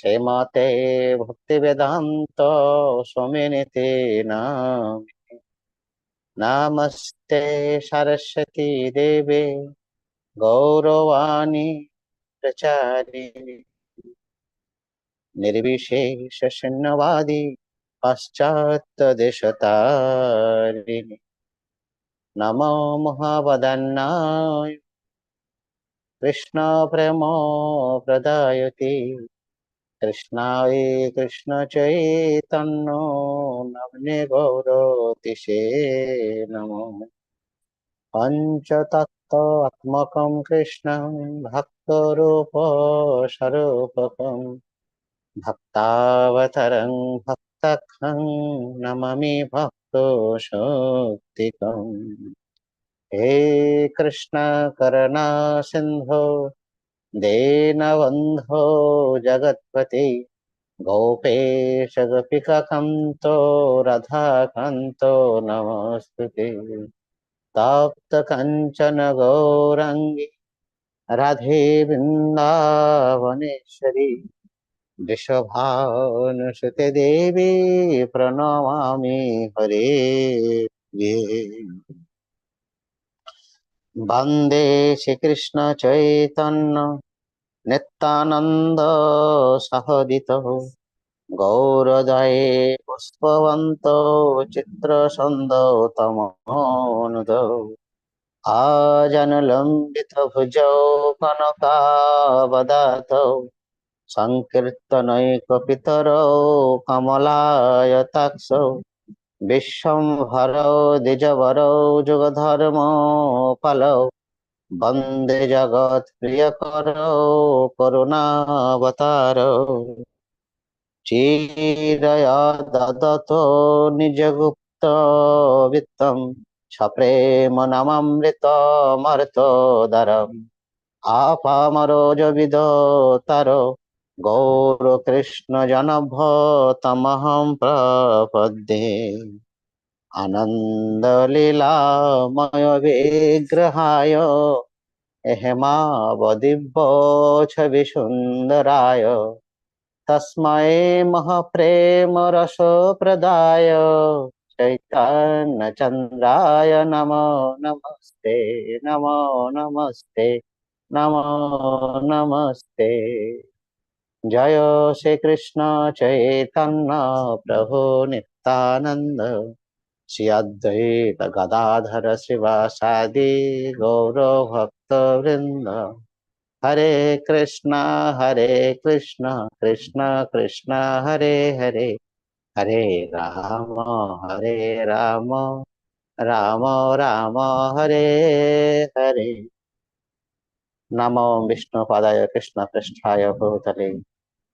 সে মতে ভক্তি বেদান্ত, সোমিনীতি নাম। নামস্তে সরস্বতী দেবে, গৌরবাণী প্রচারী। নির্বিশেষ শূন্যবাদী পাশ্চাত্য দেশতারিণী। নম মহাবদন্নায়। কৃষ্ণ প্রেম প্রদায়তি। কৃষ্ণায় কৃষ্ণ চৈতন্য, নমনে গৌরতিষে নম। পঞ্চতত্ত্বাত্মকম কৃষ্ণম ভক্তরূপ স্বরূপকম। ভক্তাবতরং ভক্তক্ষং নমামি ভক্ত শক্তিকম হে কৃষ্ণ করুণা সিন্ধু ದೀನಬಂಧೋ ಜಗತ್ಪತಿ ಗೋಪೇಶ ಗೋಪಿಕಕಂತೋ ರಧಾಕಂತೋ ನಮಸ್ತುತಿ ತಾಪ್ತ ಕಂಚನ ಗೌರಂಗಿ ರಾಧೆ ಬೃಂದಾವನೇಶ್ವರಿ ವೃಷಭಾನುಸುತೆ ದೇವಿ ಪ್ರಣಮಾಮಿ ಹರೇ বন্দে শ্রীকৃষ্ণ চৈতন্য। নিত্যানন্দ সহদিত। গৌরদয়ে পুষ্পবন্ত চিত্রসন্দৌতমনুদ আজনলম্বিত ভুজৌ কনকাবদাত। সংকীর্তনৈক পিতরৌ কমলায়তাক্ষৌ। বিশ্বম্ভরৌ যুগ ধর্ম পালৌ বন্দে জগৎ প্রিয় করো করুণাবতার চিরয়া দদত নিজ গুপ্ত বিত্তম সপ্রেম মর্ত দর আপামর যদ তার। गौरकृष्णजनभतमहं प्रपद्ये आनन्दलीलामय विग्रहाय हेमावदिव्यछविसुन्दराय तस्मै महप्रेमरसप्रदाय चैतन्यचन्द्राय नमो नमस्ते नमो नमस्ते नमो नमस्ते জয় শ্রীকৃষ্ণ চৈতন্য প্রভু নিত্যানন্দ শ্রী অদ্বৈত গদাধর শিবাসাদি গৌর ভক্ত বৃন্দ হরে কৃষ্ণ হরে কৃষ্ণ কৃষ্ণ কৃষ্ণ হরে হরে হরে রাম হরে রাম রাম রাম হরে হরে নমো বিষ্ণুপাদায় কৃষ্ণ পৃষ্ঠায় ভূতলে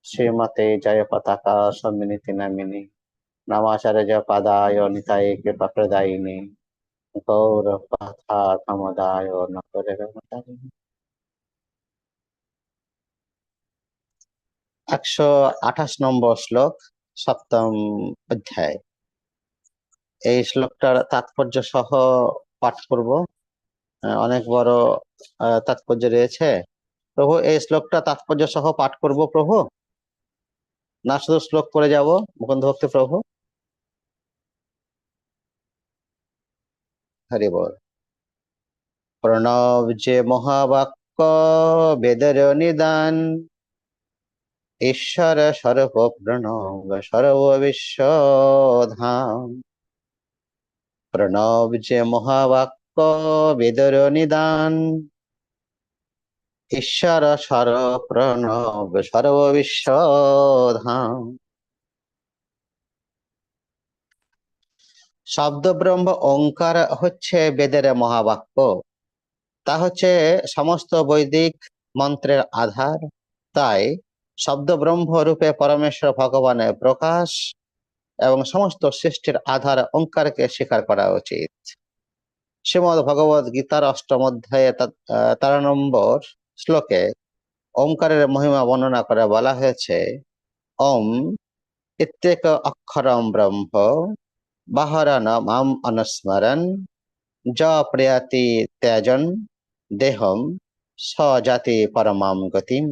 శ్రీమతే జయ పతాక సమ్మినితి నమిని నమాచరజ పదాయ నితాయ కృపప్రదాయిని గౌర పథార్థమదాయ నగరమదాయిని একশো আঠাশ নম্বর শ্লোক, সপ্তম অধ্যায়। এই শ্লোকটার তাৎপর্য সহ পাঠ করব। অনেক বড় তাৎপর্য রয়েছে। প্রভু, এই শ্লোকটা তাৎপর্য সহ পাঠ করব প্রভু? না শুধু শ্লোক করে যাব। মুকুন্দ ভক্ত প্রভু। হরি বল। প্রণব যে মহাবাক্য বেদের নিদান, ঈশ্বর সর্ব প্রণব সর্ব বিশ্ব ধাম। প্রণব যে মহাবাক্য বেদের নিদান ঈশ্বর সর্ব প্রণব সর্ব বিশ্ব ধাম শব্দ ব্রহ্ম ওঙ্কার হচ্ছে বেদের মহাবাক্য। তা হচ্ছে সমস্ত বৈদিক মন্ত্রের আধার। তাই শব্দ ব্রহ্ম রূপে পরমেশ্বর ভগবানের প্রকাশ এবং সমস্ত সৃষ্টির আধার ওঙ্কারকে স্বীকার করা উচিত। শ্রীমদ ভগবত গীতার অষ্টম অধ্যায়ে তেরো নম্বর শ্লোকে ওঙ্কারের মহিমা বর্ণনা করে বলা হয়েছে, ওম ইত্যেক অক্ষরম ব্রহ্ম বাহরান মাম অনুস্মরণ, য প্রিয়াতি ত্যাজন দেহম স্বজাতি পরমাম গতিম।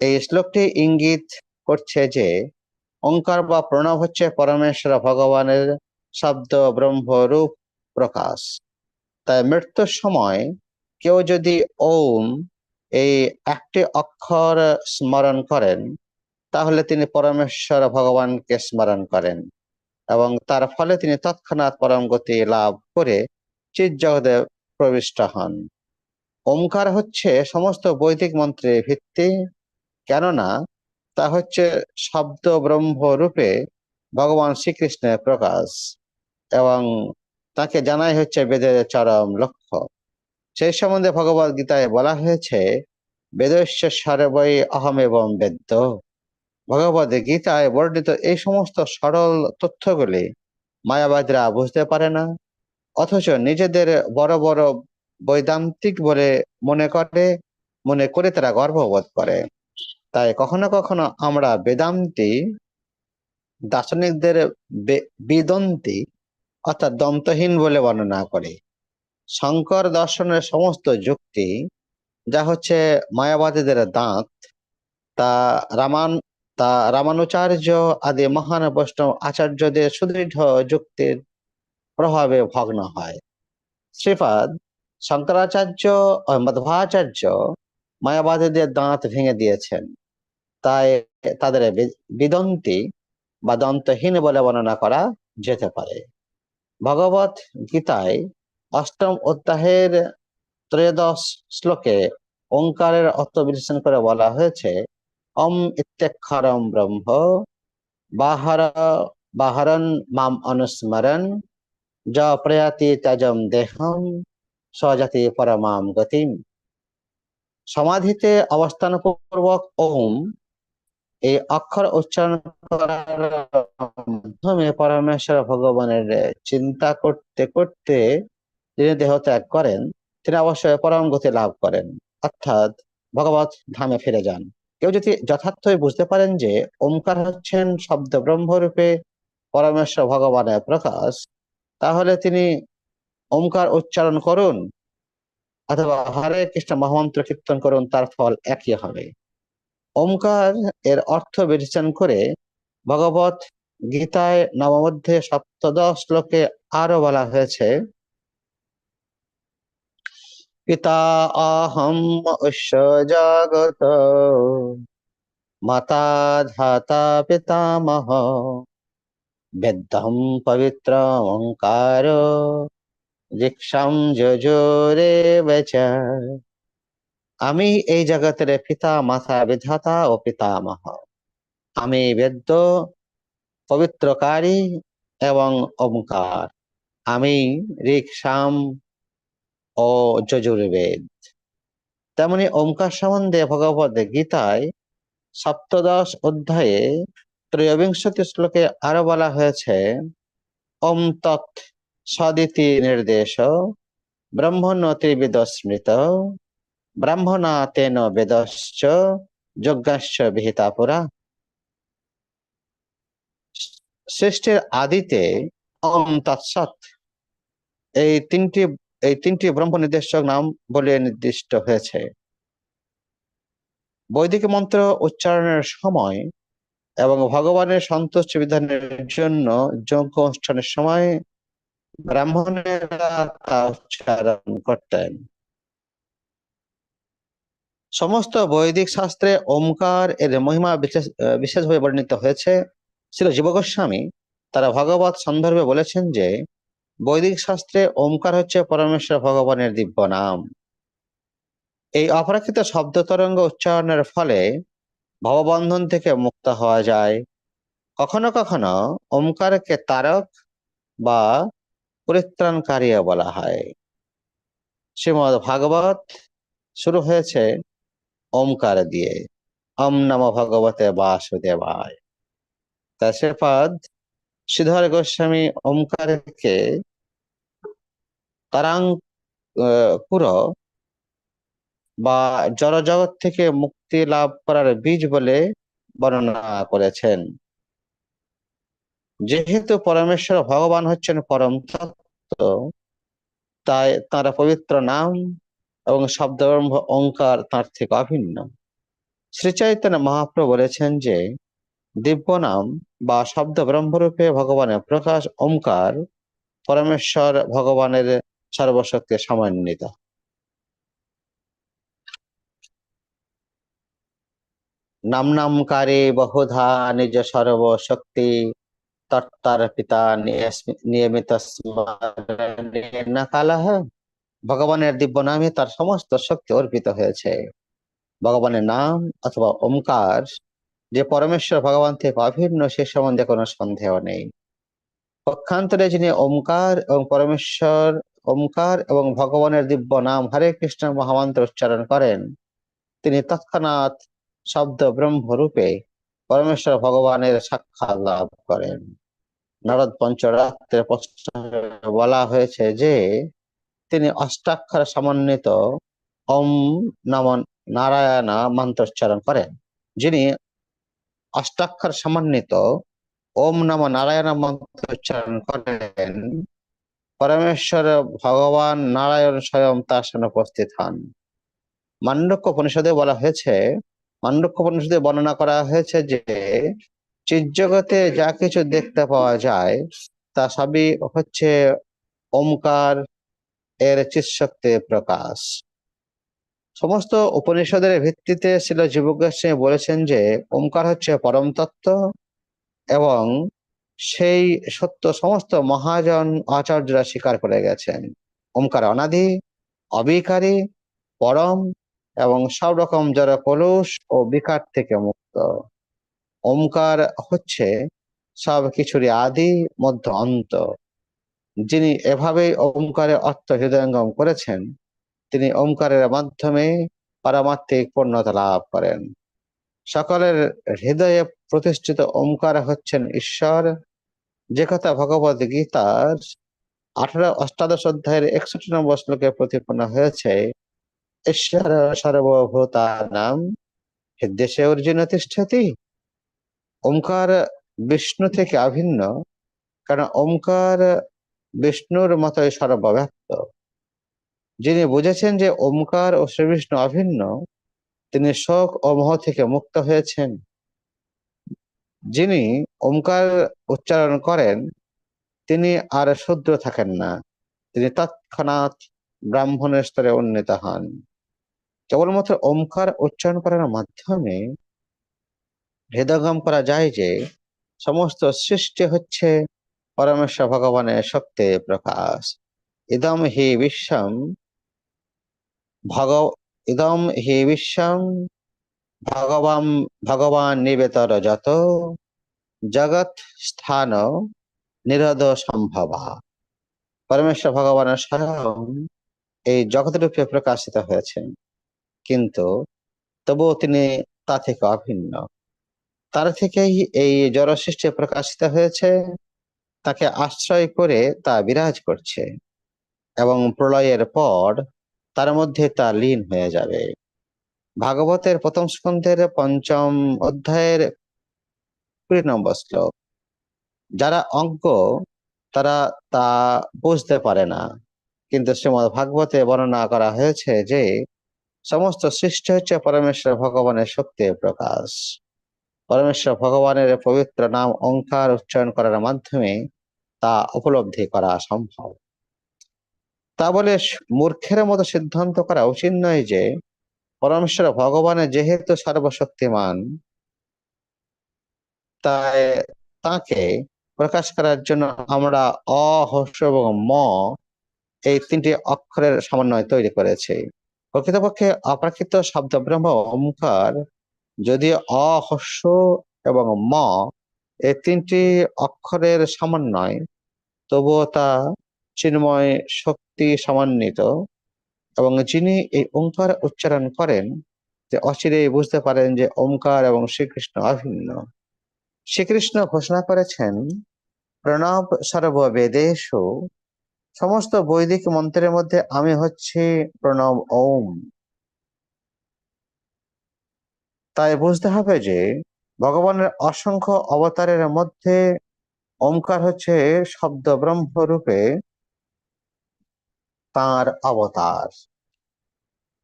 এই শ্লোকটি ইঙ্গিত করছে যে ওঙ্কার বা প্রণব হচ্ছে পরমেশ্বর ভগবানের শব্দ ব্রহ্মরূপ প্রকাশ। তাই মৃত্যুর সময় কেউ যদি ওম এই একটি অক্ষর স্মরণ করেন, তাহলে তিনি পরমেশ্বর ভগবানকে স্মরণ করেন এবং তার ফলে তিনি তৎক্ষণাৎ পরম গতি লাভ করে চিৎ জগতে প্রবিষ্ট হন। ওমকার হচ্ছে সমস্ত বৈদিক মন্ত্রের ভিত্তি, কেননা তা হচ্ছে শব্দ ব্রহ্ম রূপে ভগবান শ্রীকৃষ্ণের প্রকাশ এবং তাকে জানাই হচ্ছে বেদের চরম লক্ষ্য। সেই সম্বন্ধে ভগবত গীতায় বলা হয়েছে, বেদস্য সর্বই অহম এবং বেদ্য। ভগবত গীতায় বর্ণিত এই সমস্ত সরল তথ্যগুলি মায়াবাদীরা বুঝতে পারে না, অথচ নিজেদের বড় বড় বৈদান্তিক বলে মনে করে মনে করে তারা গর্ববোধ করে। তাই কখনো কখনো আমরা বেদান্তি, দার্শনিকদের বিদন্তি অর্থাৎ দন্তহীন বলে বর্ণনা করে। শঙ্কর দর্শনের সমস্ত যুক্তি, যা হচ্ছে মায়াবাদীদের দাঁত, তা রামান, তা রামানুচার্য আদি মহান বৈষ্ণব আচার্যদের সুদৃঢ় যুক্তির প্রভাবে ভগ্ন হয়। শ্রীপাদ, শঙ্করাচার্য ও মধ্বাচার্য মায়াবাদীদের দাঁত ভেঙে দিয়েছেন। তাই তাদের বিদন্তি বা দন্তহীন বলে বর্ণনা করা যেতে পারে। ভগবত গীতায় অষ্টম অধ্যায়ের ত্রয়োদশ শ্লোকে ওঙ্কারের অর্থ বিশ্লেষণ করে বলা হয়েছে, অম ইত্যক্ষরম ব্রহ্ম, বাহর, বাহরন মাম অনুস্মরণ, য প্রয়াতি ত্যাজম দেহম, স্বজাতি পরমাম গতিম। সমাধিতে অবস্থান পূর্বক ওম, এই অক্ষর উচ্চারণ করার মাধ্যমে পরমেশ্বর ভগবানের চিন্তা করতে করতে যিনি দেহ ত্যাগ করেন, তিনি অবশ্যই পরম গতি লাভ করেন, অর্থাৎ ভগবত ধামে ফিরে যান। কেউ যদি যথার্থই বুঝতে পারেন যে ওমকার হচ্ছেন শব্দ ব্রহ্মরূপে পরমেশ্বর ভগবানের প্রকাশ, তাহলে তিনি ওমকার উচ্চারণ করুন অথবা হরে কৃষ্ণ মহামন্ত্র কীর্তন করুন, তার ফল একই হবে। ওমকার এর অর্থ বিবেচন করে ভগবত গীতায় নবমধ্যে সপ্তদশ শ্লোকে আরও বলা হয়েছে উৎস জগত মাতা পিতামহ বেদম পবিত্র ওঙ্কার দীক্ষাম যজোরে বেচ আমি এই জগতের পিতা, মাতা, বিধাতা ও পিতামহ। আমি বেদ্য পবিত্রকারী এবং ওমকার। আমি ঋক্সাম ও যজুর্বেদ তেমনি ওমকার সম্বন্ধে ভগবত গীতায় সপ্তদশ অধ্যায়ে ত্রয়োবিংশতি শ্লোকে আরও বলা হয়েছে, ওম তৎ সদিতি নির্দেশ, ব্রহ্মণ ত্রিবিদ স্মৃত, ব্রাহ্মণা তেন বেদশ্চ, যজ্ঞাশ্চ বিহিতা পুরা। সৃষ্টির আদিতে ওম তৎসৎ এই তিনটি এই তিনটি ব্রহ্ম নির্দেশক নাম বলে নির্দিষ্ট হয়েছে। বৈদিক মন্ত্র উচ্চারণের সময় এবং ভগবানের সন্তুষ্ট বিধানের জন্য যজ্ঞ অনুষ্ঠানের সময় ব্রাহ্মণেরা তা উচ্চারণ করতেন। সমস্ত বৈদিক শাস্ত্রে ওমকার এর মহিমা বিশেষ, বিশেষভাবে বর্ণিত হয়েছে। ছিল জীব গোস্বামী তারা ভগবত সন্দর্ভে বলেছেন যে বৈদিক শাস্ত্রে ওমকার হচ্ছে পরমেশ্বর ভগবানের দিব্য নাম। এই অপরাকৃত শব্দ তরঙ্গ উচ্চারণের ফলে ভববন্ধন থেকে মুক্ত হওয়া যায়। কখনো কখনো ওমকারকে তারক বা পরিত্রাণকারী বলা হয়। শ্রীমদ ভাগবত শুরু হয়েছে ওমকার দিয়ে। অম নম ভগবতে বাসুদেবায়। তা সে পদ শ্রীধর গোস্বামী ওমকারকে তারাং বা জড়জগৎ থেকে মুক্তি লাভ করার বীজ বলে বর্ণনা করেছেন। যেহেতু পরমেশ্বর ভগবান হচ্ছেন পরম তত্ত্ব, তাই তার পবিত্র নাম এবং শব্দ অঙ্কার তার থেকে অভিন্ন। শ্রী চৈতন্য মহাপ্রভু বলেছেন যে, দিব্য নাম বা শব্দ ব্রহ্মরূপে ভগবানের প্রকাশ ওমকার পরমেশ্বর ভগবানের সর্বশক্তি সমন্বিত নাম নামকারে বহুধা নিজ সর্বশক্তি তত্তার পিতা নিয়মিত ভগবানের দিব্য নামে তার সমস্ত শক্তি অর্পিত হয়েছে। ভগবানের নাম অথবা ওমকার, যে পরমেশ্বর ভগবান থেকে অভিন্ন, সে সম্বন্ধে কোনো সন্দেহ নেই। পক্ষান্তরে যিনি ওমকার এবং পরমেশ্বর ওমকার এবং ভগবানের দিব্য নাম হরে কৃষ্ণ মহামন্ত্র উচ্চারণ করেন। তিনি তৎক্ষণাৎ শব্দ ব্রহ্মরূপে পরমেশ্বর ভগবানের সাক্ষাৎ লাভ করেন। নারদ পঞ্চরাত্রে প্রশ্ন বলা হয়েছে যে, তিনি অষ্টাক্ষর সমন্বিত ওম নম নারায়ণ মন্ত্রোচ্চারণ করেন। যিনি অষ্টাক্ষর সমন্বিত ওম নম নারায়ণ মন্ত্র উচ্চারণ করেন পরমেশ্বর ভগবান নারায়ণ স্বয়ং তার সামনে উপস্থিত হন। মান্ডক্য উপনিষদে বলা হয়েছে, মান্ডক্য উপনিষদে বর্ণনা করা হয়েছে যে চিৎজগতে যা কিছু দেখতে পাওয়া যায়, তা সবই হচ্ছে ওমকার এর চিৎশক্তির প্রকাশ। সমস্ত উপনিষদের ভিত্তিতে ছিল জীবগোস্বামী বলেছেন যে, ওমকার হচ্ছে পরম তত্ত্ব এবং সেই সত্য সমস্ত মহাজন আচার্যরা স্বীকার করে গেছেন। ওমকার অনাদি, অবিকারী, পরম এবং সব রকম জড় কলুষ ও বিকার থেকে মুক্ত। ওমকার হচ্ছে সব কিছুরই আদি মধ্য অন্ত। যিনি এভাবে ওমকারের অর্থ হৃদয়ঙ্গম করেছেন, তিনি ওমকারের মাধ্যমে পারমাত্মিক পূর্ণতা লাভ করেন। সকলের হৃদয়ে প্রতিষ্ঠিত ওমকার হচ্ছেন ঈশ্বর যে কথা ভগবত গীতার আঠারো অষ্টাদশ অধ্যায়ের একষট্টি নম্বর শ্লোকে প্রতিপন্ন হয়েছে, ঈশ্বর সর্বভূতানাম হৃদেশে অর্জুন তিষ্ঠতি। ওমকার বিষ্ণু থেকে অভিন্ন, কারণ ওমকার বিষ্ণুর মতোই সর্বব্যাপ্ত যিনি বুঝেছেন যে ওমকার ও শ্রীবিষ্ণু অভিন্ন, তিনি শোক ও মোহ থেকে মুক্ত হয়েছেন। যিনি ওমকার উচ্চারণ করেন, তিনি আর শূদ্র থাকেন না। তিনি তৎক্ষণাৎ ব্রাহ্মণের স্তরে উন্নীত হন। কেবলমাত্র ওমকার উচ্চারণ করার মাধ্যমে হৃদয়গম করা যায় যে, সমস্ত সৃষ্টি হচ্ছে পরমেশ্বর ভগবানের শক্তি প্রকাশ। ইদম হি বিশ্বম ভগ, ইদম হি বিশ্বম ভগবান ভগবান নিবেতর যত, জগৎ স্থান নিরোধ সম্ভবা। পরমেশ্বর ভগবানের স্বয়ং এই জগৎ রূপে প্রকাশিত হয়েছেন। কিন্তু তবুও তিনি তা থেকে অভিন্ন। তার থেকেই এই জড় সৃষ্টি প্রকাশিত হয়েছে, তাকে আশ্রয় করে তা বিরাজ করছে এবং প্রলয়ের পর তার মধ্যে তা লীন হয়ে যাবে। ভাগবতের প্রথম স্কন্ধের পঞ্চম অধ্যায়ের কুড়ি নম্বর শ্লোক। যারা অজ্ঞ, তারা তা বুঝতে পারে না। কিন্তু শ্রীমদ ভাগবতে বর্ণনা করা হয়েছে যে, সমস্ত সৃষ্টি হচ্ছে পরমেশ্বর ভগবানের শক্তির প্রকাশ। পরমেশ্বর ভগবানের পবিত্র নাম অঙ্কার উচ্চারণ করার মাধ্যমে তা উপলব্ধি করা সম্ভব। তা বলে মূর্খের মতো সিদ্ধান্ত করা উচিত নয় যে পরমেশ্বর ভগবানের যেহেতু সর্বশক্তিমান, তাই তাকে প্রকাশ করার জন্য আমরা অ হস্য এবং ম এই তিনটি অক্ষরের সমন্বয় তৈরি করেছি। প্রকৃতপক্ষে অপ্রাকৃত শব্দ ব্রহ্ম ওমকার যদি অহস্য এবং ম এই তিনটি অক্ষরের সমন্বয়, তবুও তা চিন্ময় শক্তি সমন্বিত। এবং যিনি এই ওঙ্কার উচ্চারণ করেন, যে অচিরেই বুঝতে পারেন যে ওঙ্কার এবং শ্রীকৃষ্ণ অভিন্ন। শ্রীকৃষ্ণ ঘোষণা করেছেন, প্রণব সর্ববেদেশু, সমস্ত বৈদিক মন্ত্রের মধ্যে আমি হচ্ছি প্রণব ওম। তাই বুঝতে হবে যে, ভগবানের অসংখ্য অবতারের মধ্যে ওমকার হচ্ছে শব্দ ব্রহ্ম রূপে তার অবতার।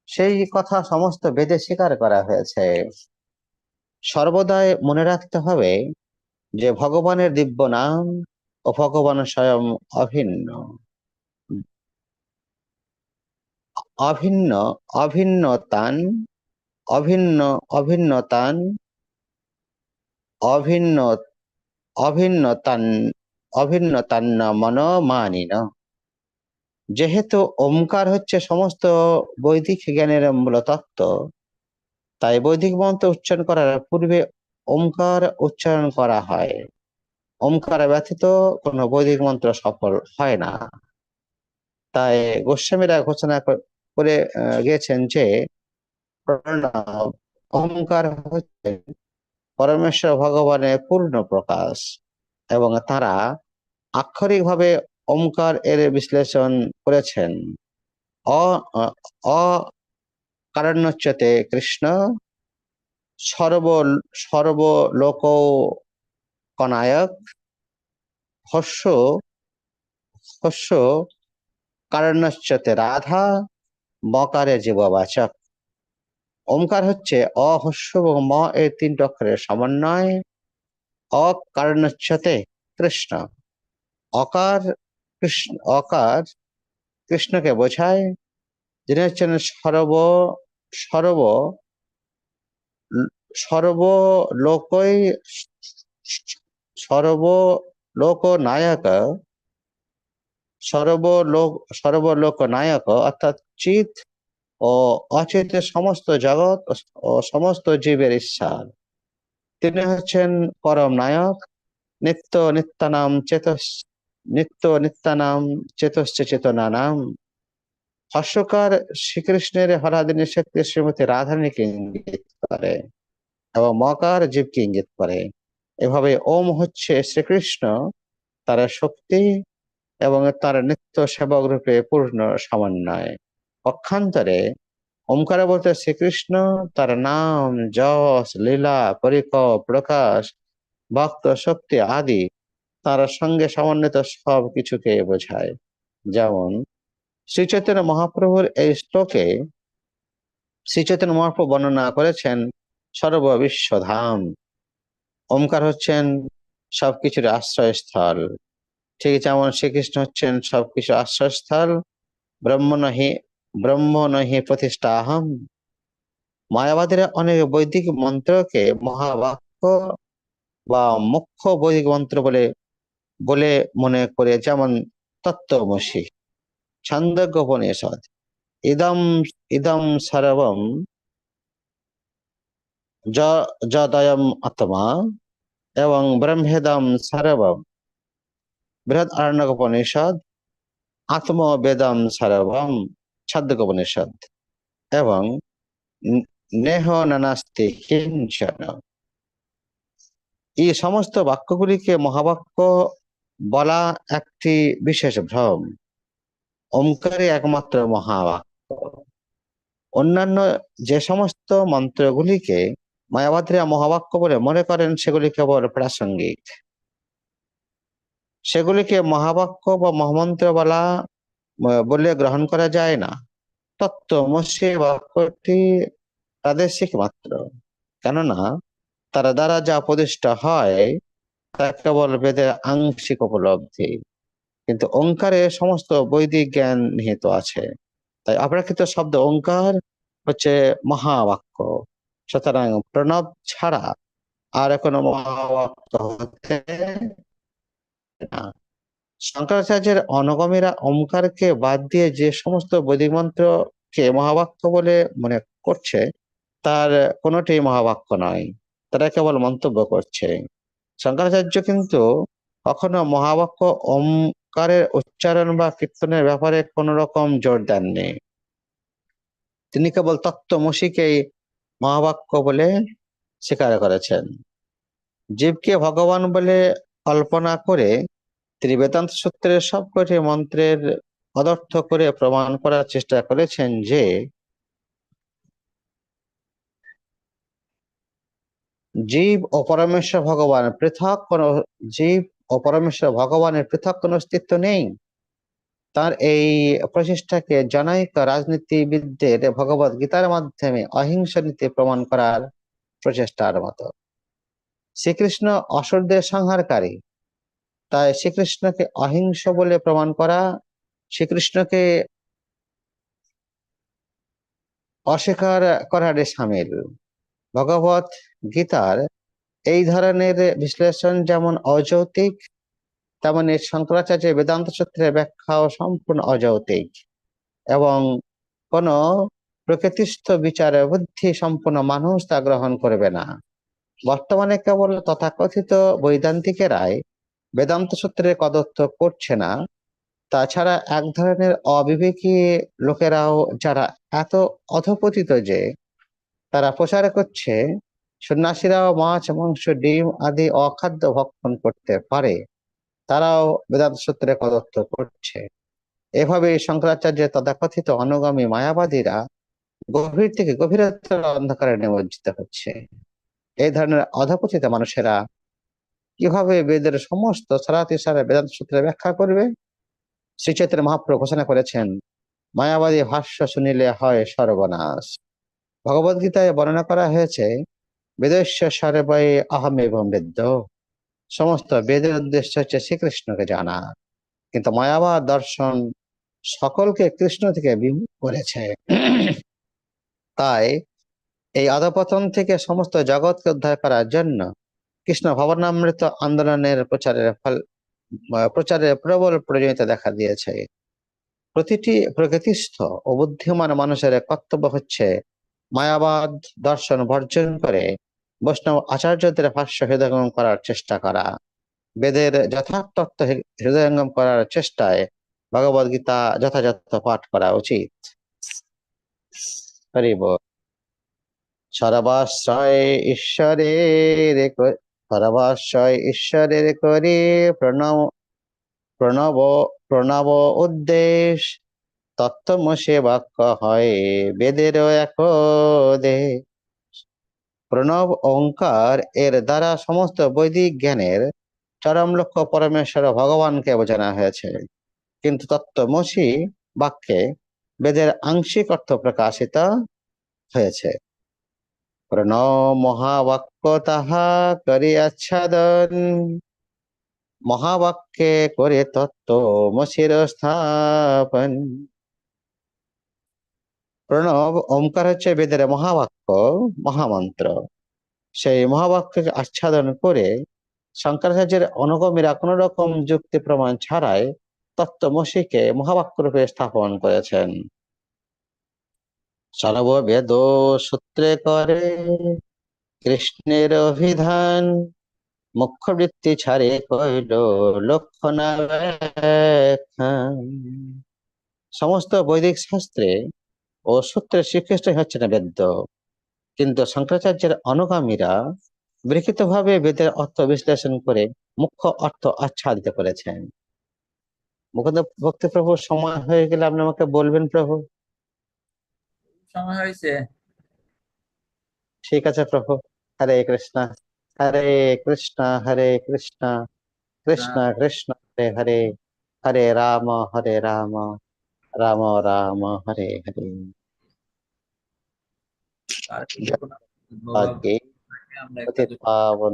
সেই কথা সমস্ত বেদে স্বীকার করা হয়েছে। সর্বদাই মনে রাখতে হবে যে, ভগবানের দিব্য নাম ও ভগবান স্বয়ং অভিন্ন। অভিন্ন অভিন্ন তান অভিন্ন অভিন্ন তান অভিন্ন অভিন্ন তান অভিন্ন তান্ন মন মানিন যেহেতু ওমকার হচ্ছে সমস্ত বৈদিক জ্ঞানের মূল তত্ত্ব, তাই বৈদিক মন্ত্র উচ্চারণ করার পূর্বে ওমকার উচ্চারণ করা হয়। ওমকার ব্যতীত কোনো বৈদিক মন্ত্র সফল হয় না। তাই গোস্বামীরা ঘোষণা করে গেছেন যে প্রণব ওমকার হচ্ছে পরমেশ্বর ভগবানের পূর্ণ প্রকাশ এবং তারা আক্ষরিকভাবে ওমকার এর বিশ্লেষণ করেছেন। অ অকারণ্যচ্যতে কৃষ্ণ সর্ব সর্বলোক কনায়ক হস্য হস্য কারণ্যচ্যতে রাধা, মকারে জীববাচক। ওমকার হচ্ছে অহস্য এবং ম এর তিন অক্ষরের সমন্বয়। অকারণচ্ছতে কৃষ্ণ। অকার কৃষ্ণ অকার কৃষ্ণকে বোঝায়, যিনি হচ্ছেন সর্ব সর্ব, সর্বলোকই সর্বলোক নায়ক সর্বলোক সর্বলোক নায়ক অর্থাৎ চিত ও অচেতের সমস্ত জগৎ ও সমস্ত জীবের ঈশ্বর। তিনি হচ্ছেন পরম নায়ক, নিত্য নিত্যানাম চেতস নিত্য নিত্যানাম, চেতশ্চ চেতনা নাম হর্ষকার শ্রীকৃষ্ণের হরাদিনী শক্তি শ্রীমতী রাধারণীকে ইঙ্গিত করে এবং মকার জীবকে ইঙ্গিত করে। এভাবে ওম হচ্ছে শ্রীকৃষ্ণ, তার শক্তি এবং তার নিত্য সেবক রূপে পূর্ণ সমন্বয়। পক্ষান্তরে ওমকার বলতে শ্রীকৃষ্ণ, তার নাম, যশ, লীলা পরিক প্রকাশ, ভক্ত, শক্তি আদি তার সঙ্গে সমন্বিত সব কিছুকে বোঝায়। যেমন শ্রী চৈতন্য মহাপ্রভুর এই শ্লোকে শ্রী চৈতন্য মহাপ্রভু বর্ণনা করেছেন সর্ববিশ্বধাম ওমকার হচ্ছেন সবকিছুর আশ্রয়স্থল। ঠিক যেমন শ্রীকৃষ্ণ হচ্ছেন সবকিছু আশ্রয়স্থল, ব্রহ্ম নহি ব্রহ্ম নহি প্রতিষ্ঠা আহম মায়াবাদীরা অনেক বৈদিক মন্ত্রকে মহাবাক্য বা মুখ্য বৈদিক মন্ত্র বলে বলে মনে করে যেমন তত্ত্বমসী। ছন্দজ্ঞ উপনিষদ ইদম ইদম সর্বম যদয়ম আত্মা এবং ব্রহ্মেদম সর্বম। বৃহৎ আরণ্যক উপনিষদ আত্মবেদম সর্বম ছদ্মক উপনিষদ এবং নেহ নানাস্তি কিঞ্চন। এই সমস্ত বাক্যগুলিকে মহাবাক্য বলা একটি বিশেষ ভ্রম। ওমকারে একমাত্র মহাবাক্য। অন্যান্য যে সমস্ত মন্ত্রগুলিকে মায়াবাদীরা মহাবাক্য বলে মনে করেন, সেগুলি কেবল প্রাসঙ্গিক। সেগুলিকে মহাবাক্য বা মহামন্ত্র বলা বলে গ্রহণ করা যায় না। তত্ত্ব তত্ত্বমসী বাক্যটি প্রাদেশিক মাত্র। কেননা, তার দ্বারা যা প্রতিষ্ঠা হয় তা কেবল বেদের আংশিক উপলব্ধি। কিন্তু ওঙ্কারে সমস্ত বৈদিক জ্ঞান নিহিত আছে। তাই অপেক্ষিত শব্দ ওঙ্কার হচ্ছে মহাবাক্য। সুতরাং প্রণব ছাড়া আর কোনো মহাবাক্য হতে শঙ্করাচার্যের অনগমীরা ওমকারকে বাদ দিয়ে যে সমস্ত বৈদিক মন্ত্রকে মহাবাক্য বলে মনে করছে, তার কোনোটি মহাবাক্য নয়। তারা কেবল মন্তব্য করছে। শঙ্করাচার্য কিন্তু কখনো মহাবাক্য, ওমকারের উচ্চারণ বা কীর্তনের ব্যাপারে কোন রকম জোর দেননি। তিনি কেবল তত্ত্বমসীকেই মহাবাক্য বলে স্বীকার করেছেন। জীবকে ভগবান বলে কল্পনা করে তিনি বেদান্ত সূত্রের সবকটি মন্ত্রের অদর্থ করে প্রমাণ করার চেষ্টা করেছেন যে জীব ও পরমেশ্বর ভগবান পৃথক কোন, জীব ও পরমেশ্বর ভগবানের পৃথক কোন অস্তিত্ব নেই। তার এই প্রচেষ্টাকে জনৈক রাজনীতিবিদদের ভগবত গীতার মাধ্যমে অহিংস নীতি প্রমাণ করার প্রচেষ্টার মতো। শ্রীকৃষ্ণ অসুরদের সংহারকারী। তাই শ্রীকৃষ্ণকে অহিংস বলে প্রমাণ করা, শ্রীকৃষ্ণকে অস্বীকার করার সামিল। ভগবত গীতার এই ধরনের বিশ্লেষণ যেমন অযৌক্তিক, তেমনি শঙ্করাচার্যের বেদান্ত সূত্রের ব্যাখ্যাও সম্পূর্ণ অযৌক্তিক এবং কোন প্রকৃতিস্থ বিচারে বুদ্ধি সম্পূর্ণ মানুষ তা গ্রহণ করবে না। বর্তমানে কেবল তথাকথিত বৈদান্তিকেরাই বেদান্ত সূত্রে কদত্ত করছে না। তাছাড়া এক ধরনের অবিবেকী লোকেরাও যারা এত অধপতিত যে তারা প্রচার করছে সন্ন্যাসীরাও মাছ, মাংস, ডিম আদি অখাদ্য ভক্ষণ করতে পারে। তারাও বেদান্ত সূত্রে কদত্ত করছে। এভাবে শঙ্করাচার্যের তথাকথিত অনুগামী মায়াবাদীরা গভীর থেকে গভীরতর অন্ধকারে নিমজ্জিত হচ্ছে। এই ধরনের অধপতিত মানুষেরা কীভাবে বেদের সমস্ত সারাতি সারা বেদান্ত সূত্রে ব্যাখ্যা করবে? শ্রী চৈতন্য মহাপ্রভু ঘোষণা করেছেন, মায়াবাদী ভাষ্য শুনিলে হয় সর্বনাশ। ভগবদ্গীতায় বর্ণনা করা হয়েছে বেদস্য সর্বয়ে অহম এবং বেদ্য। সমস্ত বেদের উদ্দেশ্য হচ্ছে শ্রীকৃষ্ণকে জানা। কিন্তু মায়াবাদ দর্শন সকলকে কৃষ্ণ থেকে বিমুখ করেছে। তাই এই অধপতন থেকে সমস্ত জগৎকে উদ্ধার করার জন্য কৃষ্ণ ভবনামৃত আন্দোলনের প্রচারের ফল প্রচারের প্রবল প্রয়োজনীয়তা দেখা দিয়েছে। প্রতিটি প্রকৃতিস্থ ও বুদ্ধিমান মানুষের কর্তব্য হচ্ছে মায়াবাদ দর্শন বর্জন করে বৈষ্ণব আচার্যদের ভাষ্য হৃদয়ঙ্গম করার চেষ্টা করা। বেদের যথার্থ হৃদয়ঙ্গম করার চেষ্টায় ভগবদ গীতা যথাযথ পাঠ করা উচিত। হরিব সর্বাশ্রয় ঈশ্বরের সর্বাশ্রয় ঈশ্বরের করে প্রণব প্রণব প্রণব উদ্দেশ তত্ত্বমসে বাক্য হয় বেদেরও এক দেশ প্রণব ওঙ্কার এর দ্বারা সমস্ত বৈদিক জ্ঞানের চরম লক্ষ্য পরমেশ্বর ভগবানকে বোঝানো হয়েছে। কিন্তু তত্ত্বমসি বাক্যে বেদের আংশিক অর্থ প্রকাশিত হয়েছে। প্রণব মহাবাক্য তাহা করি আচ্ছাদন মহাবাক্যে করে তত্ত্বমসির স্থাপন। প্রণব ওমকার হচ্ছে বেদের মহাবাক্য, মহামন্ত্র। সেই মহাবাক্যকে আচ্ছাদন করে শঙ্করাচার্যের অনুগমীরা কোন রকম যুক্তি প্রমাণ ছাড়াই তত্ত্বমসিকে মহাবাক্য রূপে স্থাপন করেছেন। সর্ববেদ সূত্রে করে কৃষ্ণের অভিধান মুখ্য বৃত্তি ছাড়ে কইল লক্ষ্য না সমস্ত বৈদিক শাস্ত্রে ও সূত্রে শ্রীকৃষ্ণ হচ্ছেন বেদ্য কিন্তু শঙ্করাচার্যের অনুগামীরা বিকৃতভাবে বেদের অর্থ বিশ্লেষণ করে মুখ্য অর্থ আচ্ছাদিত করেছেন। মুকুন্দ ভক্তি প্রভু সময় হয়ে গেলে আপনি আমাকে বলবেন প্রভু? সময় হয়েছে। ঠিক আছে প্রভু। হরে কৃষ্ণ হরে কৃষ্ণ হরে কৃষ্ণ কৃষ্ণ কৃষ্ণ হরে হরে হরে রাম হরে রাম। রাম রাম, হরে হরে। আগে একটু পাবন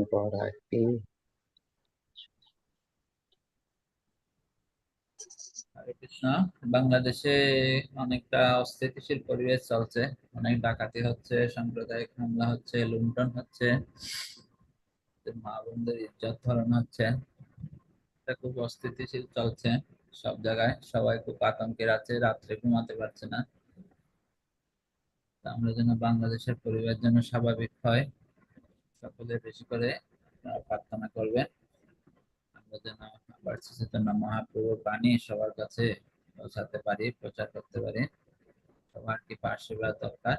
বাংলাদেশে অনেকটা অস্থিতিশীল পরিবেশ চলছে। অনেক ডাকাতি হচ্ছে, সাম্প্রদায়িক হামলা হচ্ছে, লুণ্ঠন হচ্ছে, মা বোনদের ইজ্জত ধরন হচ্ছে। এটা খুব অস্থিতিশীল চলছে। সব জায়গায় সবাই খুব আতঙ্কের আছে রাত্রে ঘুমাতে পারছে না। আমরা যেন বাংলাদেশের পরিবেশ যেন স্বাভাবিক হয়, সকলে বেশি করে প্রার্থনা করবেন। আমরা যেন আবার সচেতন মহাপ্রভুর বাণী সবার কাছে পৌঁছাতে পারি, প্রচার করতে পারি। সবার কি আশীর্বাদ দরকার?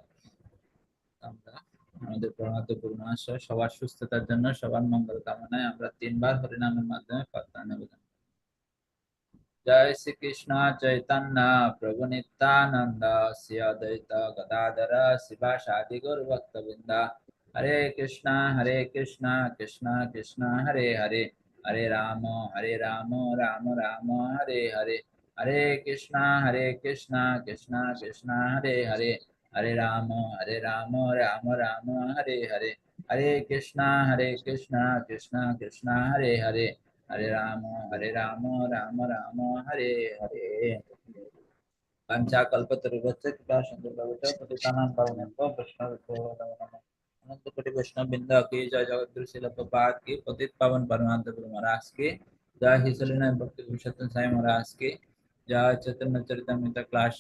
আমরা আমাদের প্রণাত গুরুমাশয় সবার সুস্থতার জন্য সবার মঙ্গল কামনায় আমরা তিনবার হরিনামের মাধ্যমে প্রার্থনা নিবেদন জয় শ্রী কৃষ্ণ চৈতন্য প্রভু নিত্যানন্দ শ্রী অদ্বৈত গদাধর শিবাসাদি গৌর ভক্তবৃন্দ হরে কৃষ্ণ হরে কৃষ্ণ কৃষ্ণ কৃষ্ণ হরে হরে হরে রাম হরে রাম রাম রাম হরে হরে হরে কৃষ্ণ হরে কৃষ্ণ কৃষ্ণ কৃষ্ণ হরে হরে হরে রাম হরে রাম রাম রাম হরে হরে হরে কৃষ্ণ হরে কৃষ্ণ কৃষ্ণ কৃষ্ণ হরে হরে হরে हरे राम हरे राम राम राम, हरे हरे। पावन साई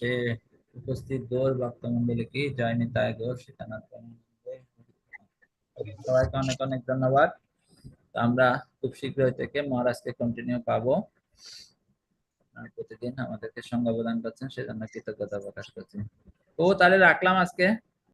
के उपस्थित गौर भक्त मंडल की, जय निताय गौर धन्यवाद। তো আমরা খুব শীঘ্রই থেকে মহারাজকে কন্টিনিউ পাবো। প্রতিদিন আমাদেরকে সঙ্গ প্রদান করছেন, সেজন্য কৃতজ্ঞতা প্রকাশ করছি। ও তাহলে রাখলাম আজকে।